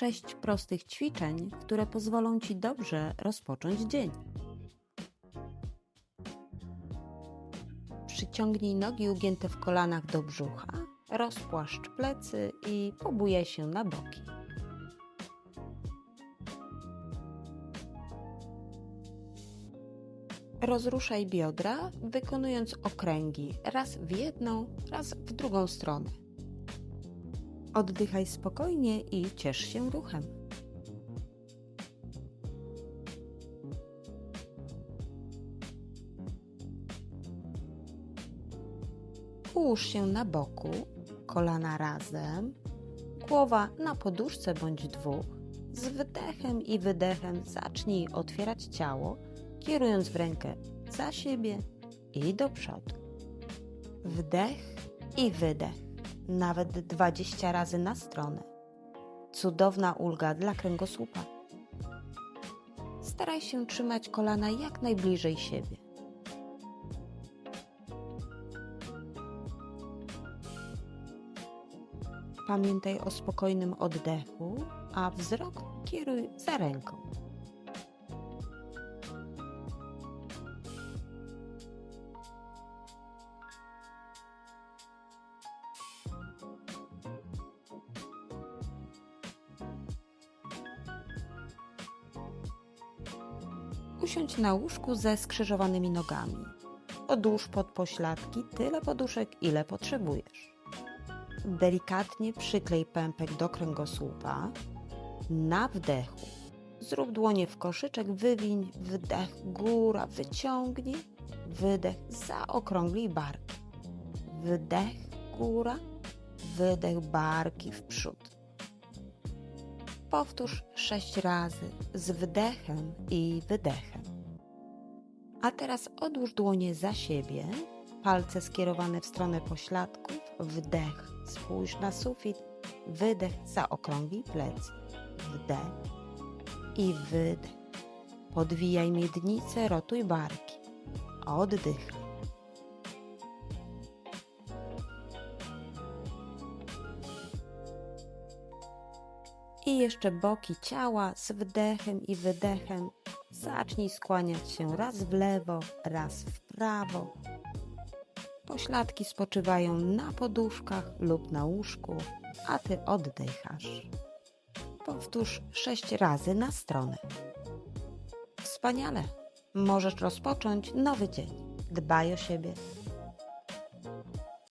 Sześć prostych ćwiczeń, które pozwolą Ci dobrze rozpocząć dzień. Przyciągnij nogi ugięte w kolanach do brzucha, rozpłaszcz plecy i pobujaj się na boki. Rozruszaj biodra, wykonując okręgi raz w jedną, raz w drugą stronę. Oddychaj spokojnie i ciesz się ruchem. Połóż się na boku, kolana razem, głowa na poduszce bądź dwóch. Z wdechem i wydechem zacznij otwierać ciało, kierując w rękę za siebie i do przodu. Wdech i wydech, nawet 20 razy na stronę. Cudowna ulga dla kręgosłupa. Staraj się trzymać kolana jak najbliżej siebie. Pamiętaj o spokojnym oddechu, a wzrok kieruj za ręką. Usiądź na łóżku ze skrzyżowanymi nogami. Odłóż pod pośladki tyle poduszek, ile potrzebujesz. Delikatnie przyklej pępek do kręgosłupa. Na wdechu zrób dłonie w koszyczek, wywiń, wdech, góra, wyciągnij, wydech, zaokrąglij barki. Wdech, góra, wydech, barki w przód. Powtórz sześć razy z wdechem i wydechem. A teraz odłóż dłonie za siebie, palce skierowane w stronę pośladków, wdech, spójrz na sufit, wydech, zaokrąglij plecy, wdech i wydech. Podwijaj miednicę, rotuj barki, oddychaj. I jeszcze boki ciała z wdechem i wydechem. Zacznij skłaniać się raz w lewo, raz w prawo. Pośladki spoczywają na poduszkach lub na łóżku, a ty oddychasz. Powtórz sześć razy na stronę. Wspaniale! Możesz rozpocząć nowy dzień. Dbaj o siebie,